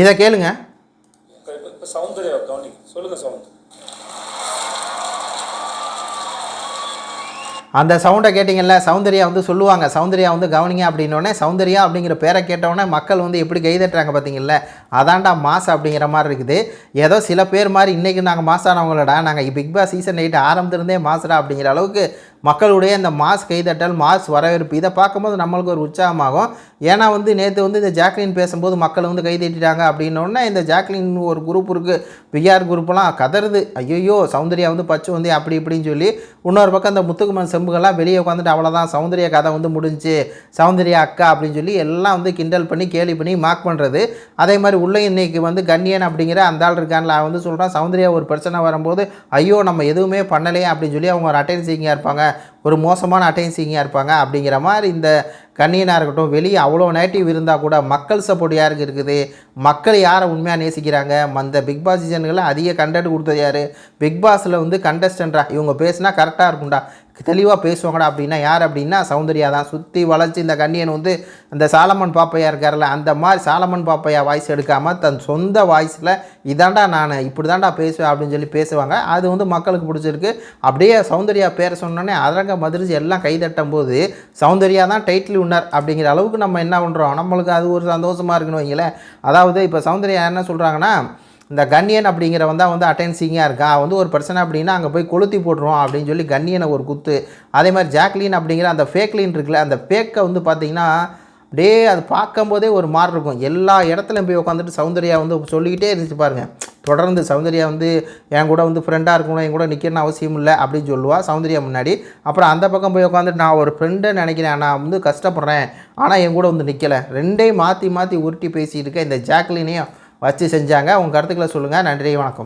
இதை கேளுங்க. சௌந்தர்யா சொல்லுங்கள் அந்த சவுண்டை கேட்டிங்கல்ல சௌந்தர்யா வந்து சொல்லுவாங்க சௌந்தர்யா வந்து கவனிங்க அப்படின்னோடனே சௌந்தர்யா அப்படிங்கிற பேரை கேட்டவுடனே மக்கள் வந்து எப்படி கைதட்டுறாங்க பார்த்தீங்கல்ல அதான்டா மாஸ் அப்படிங்கிற மாதிரி இருக்குது. ஏதோ சில பேர் மாதிரி இன்றைக்கி நாங்கள் மாசானவங்களடா நாங்கள் பிக் பாஸ் சீசன் எயிட் ஆரம்பித்திருந்தே மாசுடா அப்படிங்கிற அளவுக்கு மக்களுடைய இந்த மாஸ் கைதட்டல் மாஸ் வரவேற்பு இதை பார்க்கும்போது நம்மளுக்கு ஒரு உற்சாகமாகும். ஏன்னா வந்து நேற்று வந்து இந்த ஜாக்லின் பேசும்போது மக்கள் வந்து கைதட்டிட்டாங்க அப்படின்னோடனே இந்த ஜாக்லின் ஒரு குரூப் இருக்குது பிஆர் குரூப்லாம் கதறுது. ஐயோ சௌந்தர்யா வந்து பச்சு வந்து அப்படி இப்படின்னு சொல்லி இன்னொரு பக்கம் இந்த முத்துக்குமன் செம்புகள்லாம் வெளியே உட்காந்துட்டு அவ்வளோதான் சௌந்தர்யா கதை வந்து முடிஞ்சுச்சு சௌந்தர்யா அக்கா அப்படின்னு சொல்லி எல்லாம் வந்து கிண்டல் பண்ணி கேலி பண்ணி மார்க் பண்ணுறது அதே மாதிரி உள்ள இன்னைக்கு வந்து கண்ணியன் அப்படிங்கிற அந்த ஆள் இருக்கான்ல அவன் வந்து சொல்கிறான் சௌந்தர்யா ஒரு பிரச்சனை வரும்போது ஐயோ நம்ம எதுவுமே பண்ணலையே அப்படின்னு சொல்லி அவங்க ஒரு அட்டென்சிங்காக இருப்பாங்க. ஒரு மோசமான அட்டென்சிங்காக இருப்பாங்க. அப்படிங்கிற மாதிரி இந்த கண்ணியனாக இருக்கட்டும் வெளியே அவ்வளோ நேட்டிவ் இருந்தால் கூட மக்கள் சப்போர்ட் யாருக்கு இருக்குது? மக்கள் யாரை உண்மையாக நேசிக்கிறாங்க? அந்த பிக் பாஸ் சீசன்களில் அதிக கண்டென்ட் கொடுத்தது யார்? பிக் பாஸில் வந்து கண்டஸ்டன்டா இவங்க பேசினா கரெக்டாக இருக்கும்டா. தெளிவாக பேசுவாங்கடா அப்படின்னா யார் அப்படின்னா சௌந்தர்யா தான். சுற்றி வளைச்சி இந்த கண்ணியன் வந்து அந்த சாலமன் பாப்பையா இருக்கார்ல அந்த மாதிரி சாலமன் பாப்பையா வாய்ஸ் எடுக்காமல் தன் சொந்த வாய்ஸில் இதாண்டா நான் இப்படி தான்டா பேசுவேன் அப்படின்னு சொல்லி பேசுவாங்க. அது வந்து மக்களுக்கு பிடிச்சிருக்கு. அப்படியே சௌந்தர்யா பேரை சொன்னோன்னே அதரங்க மதிரிச்சு எல்லாம் கைதட்டும் போது சௌந்தர்யா தான் டைட்டில் உன்னர் அப்படிங்கிற அளவுக்கு நம்ம என்ன பண்ணுறோம் நம்மளுக்கு அது ஒரு சந்தோஷமாக இருக்குன்னு வைங்களேன். அதாவது இப்போ சௌந்தர்யா என்ன சொல்கிறாங்கன்னா இந்த கண்ணியன் அப்படிங்கிறவன் தான் வந்து அட்டென்சிங்காக இருக்கா? வந்து ஒரு பிரச்சனை அப்படின்னா அங்கே போய் கொளுத்தி போட்டுருவோம் அப்படின்னு சொல்லி கண்ணியனை ஒரு குத்து. அதே மாதிரி ஜாக்லின் அப்படிங்கிற அந்த ஃபேக்லின் இருக்குல்ல அந்த ஃபேக்கை வந்து பார்த்திங்கன்னா அப்படியே அது பார்க்கும்போதே ஒரு மாதிரி இருக்கும். எல்லா இடத்துலையும் போய் உட்காந்துட்டு சௌந்தர்யா வந்து சொல்லிக்கிட்டே இருந்துச்சு பாருங்கள் தொடர்ந்து சௌந்தர்யா வந்து என் கூட வந்து ஃப்ரெண்டாக இருக்கணும் என் கூட நிற்கணும்னு அவசியம் இல்லை அப்படின்னு சொல்லுவாள் சௌந்தர்யா முன்னாடி. அப்புறம் அந்த பக்கம் போய் உட்காந்துட்டு நான் ஒரு ஃப்ரெண்டை நினைக்கிறேன் நான் வந்து கஷ்டப்படுறேன் ஆனால் என் கூட வந்து நிற்கலை ரெண்டையும் மாற்றி மாற்றி உருட்டி பேசிகிட்டு இருக்கேன் இந்த ஜாக்லினையும் வச்சு செஞ்சாங்க. உங்கள் கருத்துக்களை சொல்லுங்கள் நன்றி வணக்கம்.